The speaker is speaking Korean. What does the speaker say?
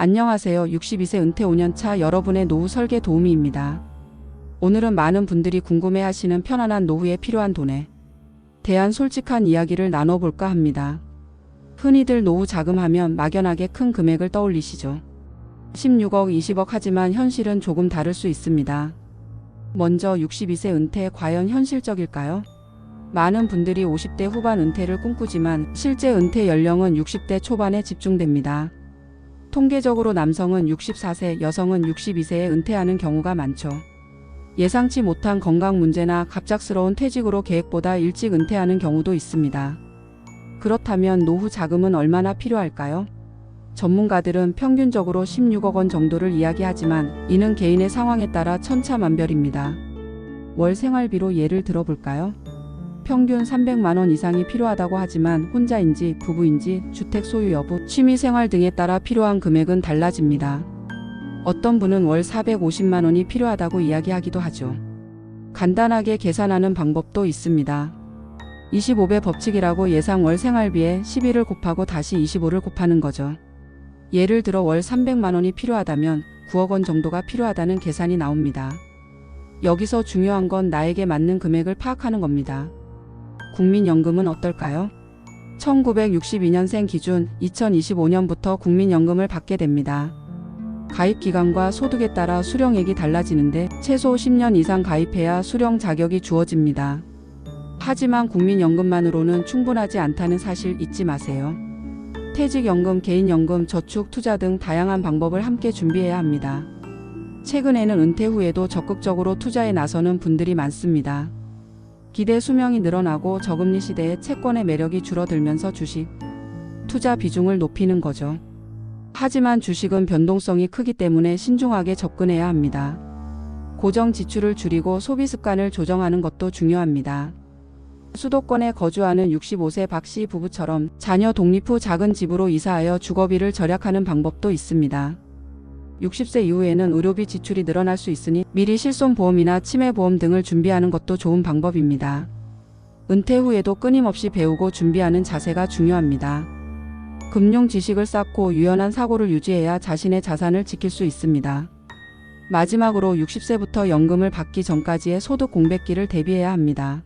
안녕하세요. 62세 은퇴 5년차 여러분의 노후 설계 도우미입니다. 오늘은 많은 분들이 궁금해 하시는 편안한 노후에 필요한 돈에 대한 솔직한 이야기를 나눠볼까 합니다. 흔히들 노후 자금하면 막연하게 큰 금액을 떠올리시죠. 16억, 20억 하지만 현실은 조금 다를 수 있습니다. 먼저 62세 은퇴 과연 현실적일까요? 많은 분들이 50대 후반 은퇴를 꿈꾸지만 실제 은퇴 연령은 60대 초반에 집중됩니다. 통계적으로 남성은 64세, 여성은 62세에 은퇴하는 경우가 많죠. 예상치 못한 건강 문제나 갑작스러운 퇴직으로 계획보다 일찍 은퇴하는 경우도 있습니다. 그렇다면 노후 자금은 얼마나 필요할까요? 전문가들은 평균적으로 16억 원 정도를 이야기하지만 이는 개인의 상황에 따라 천차만별입니다. 월 생활비로 예를 들어볼까요? 평균 300만 원 이상이 필요하다고 하지만 혼자인지 부부인지 주택 소유 여부, 취미 생활 등에 따라 필요한 금액은 달라집니다. 어떤 분은 월 450만 원이 필요하다고 이야기하기도 하죠. 간단하게 계산하는 방법도 있습니다. 25배 법칙이라고 예상 월 생활비에 11을 곱하고 다시 25를 곱하는 거죠. 예를 들어 월 300만 원이 필요하다면 9억 원 정도가 필요하다는 계산이 나옵니다. 여기서 중요한 건 나에게 맞는 금액을 파악하는 겁니다. 국민연금은 어떨까요? 1962년생 기준 2025년부터 국민연금을 받게 됩니다. 가입 기간과 소득에 따라 수령액이 달라지는데 최소 10년 이상 가입해야 수령 자격이 주어집니다. 하지만 국민연금만으로는 충분하지 않다는 사실 잊지 마세요. 퇴직연금, 개인연금, 저축, 투자 등 다양한 방법을 함께 준비해야 합니다. 최근에는 은퇴 후에도 적극적으로 투자에 나서는 분들이 많습니다. 기대 수명이 늘어나고 저금리 시대에 채권의 매력이 줄어들면서 주식, 투자 비중을 높이는 거죠. 하지만 주식은 변동성이 크기 때문에 신중하게 접근해야 합니다. 고정 지출을 줄이고 소비 습관을 조정하는 것도 중요합니다. 수도권에 거주하는 65세 박 씨 부부처럼 자녀 독립 후 작은 집으로 이사하여 주거비를 절약하는 방법도 있습니다. 60세 이후에는 의료비 지출이 늘어날 수 있으니 미리 실손보험이나 치매보험 등을 준비하는 것도 좋은 방법입니다. 은퇴 후에도 끊임없이 배우고 준비하는 자세가 중요합니다. 금융 지식을 쌓고 유연한 사고를 유지해야 자신의 자산을 지킬 수 있습니다. 마지막으로 60세부터 연금을 받기 전까지의 소득 공백기를 대비해야 합니다.